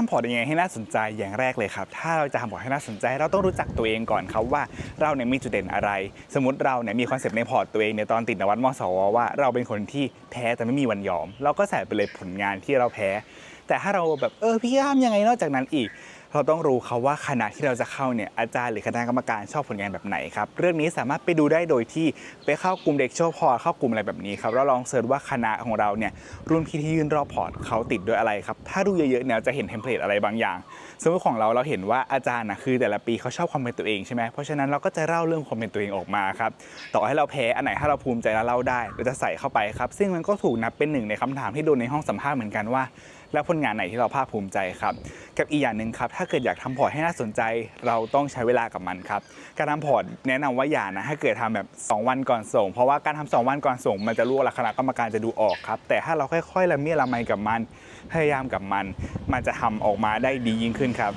ทำพอร์ตยังไงให้น่าสนใจอย่างแรกเลยครับ ถ้าเราจะทำพอร์ตให้น่าสนใจ เราต้องรู้จักตัวเองก่อนครับว่าเราเนี่ยมีจุดเด่นอะไร สมมติเราเนี่ยมีคอนเซปต์ในพอร์ตตัวเองเนี่ยตอนติดนวัตมสวว่าเราเป็นคนที่แพ้แต่ไม่มีวันยอม เราก็ใส่ไปเลยผลงานที่เราแพ้ แต่ถ้าเราแบบเออพี่อ้ามยังไงนอกจากนั้นอีก เราต้องรู้ครับว่าคณะที่เราจะเข้าเนี่ยอาจารย์หรือคณะกรรมการชอบผลงานแบบไหนครับเรื่องนี้สามารถไปดูได้โดยที่ไปเข้ากลุ่มเด็กโชว์พอร์ตเข้ากลุ่มอะไรแบบนี้ครับแล้วลองเสิร์ชว่าคณะของเราเนี่ยรุ่นพี่ที่ยื่นรอบพอร์ตเขาติดด้วยอะไรครับถ้าดูเยอะๆเนี่ยจะเห็นเทมเพลตอะไรบางอย่าง สมมติของเราเราเห็นว่าอาจารย์นะคือแต่ละปีเขาชอบความเป็นตัวเองใช่ไหมเพราะฉะนั้นเราก็จะเล่าเรื่องความเป็นตัวเองออกมาครับต่อให้เราแพ้อันไหนถ้าเราภูมิใจแล้วเล่าได้เราจะใส่เข้าไปครับซึ่งมันก็ถูกนับเป็นหนึ่งในคำถามที่โดนในห้องสัมภาษณ์เหมือนกันว่า และผลงานไหนที่เราภาคภูมิใจครับ กับอีกอย่างหนึ่งครับ ถ้าเกิดอยากทำพอร์ตให้น่าสนใจ เราต้องใช้เวลากับมันครับ การทำพอร์ตแนะนำว่าอย่านะถ้าเกิดทำแบบ 2 วันก่อนส่ง เพราะว่าการทำสองวันก่อนส่ง มันจะรู้ว่าคณะกรรมการจะดูออกครับ แต่ถ้าเราค่อยๆละเมียดละไมกับมัน พยายามกับมัน มันจะทำออกมาได้ดียิ่งขึ้นครับ